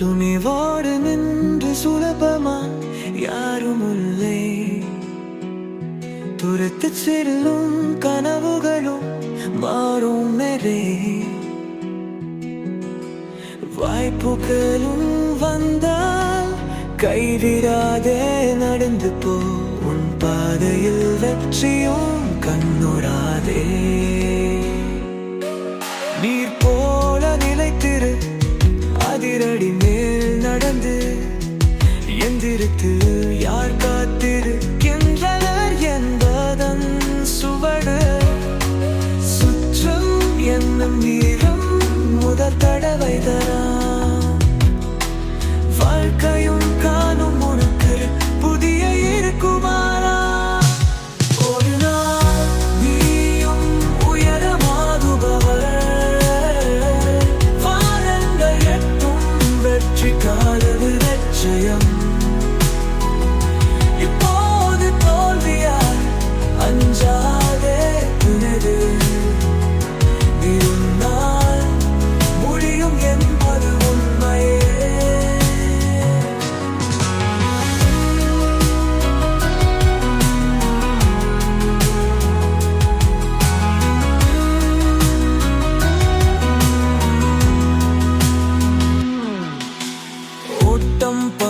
துணிவோடு நின்று சுலபமா? யாரும் யாருமில்லை. துரத்து செல்லும் கனவுகளும் மாறும் மேலே. வாய்ப்புகளும் வந்தால் கைவிடாதே நடந்து போ. உன் பாதையில் வெற்றியும் கண்ணுடாதே. that I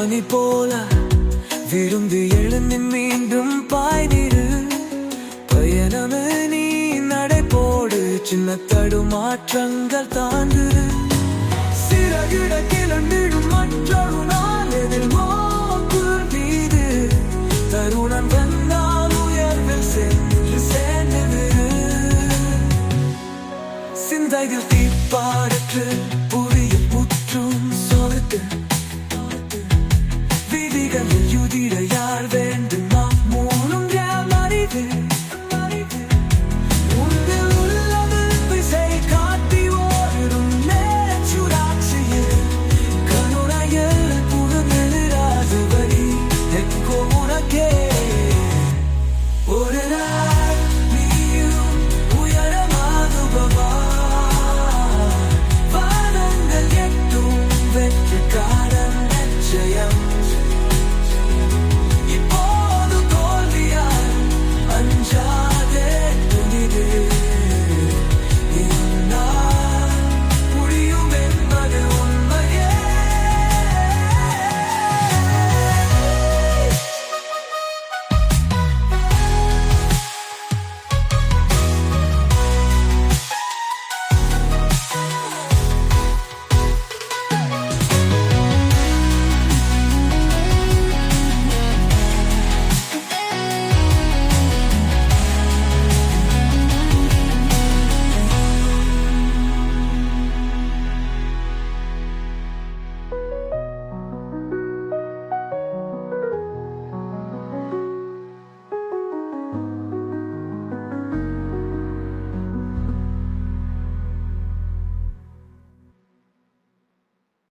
ஓட்டம் பனி போல விரும்பி எழுந்து மீண்டும் பாய்ந்திரு பயணமே நீ நடை போடு சின்ன தடுமாற்றங்கள் தாண்டு சிறகிட கிளம்பிடும் மற்றொரு நாள் எதில் மோக்கு மீது. தருணம் வந்தால் உயர்வில் சென்று சேர்ந்து சிந்தைகள்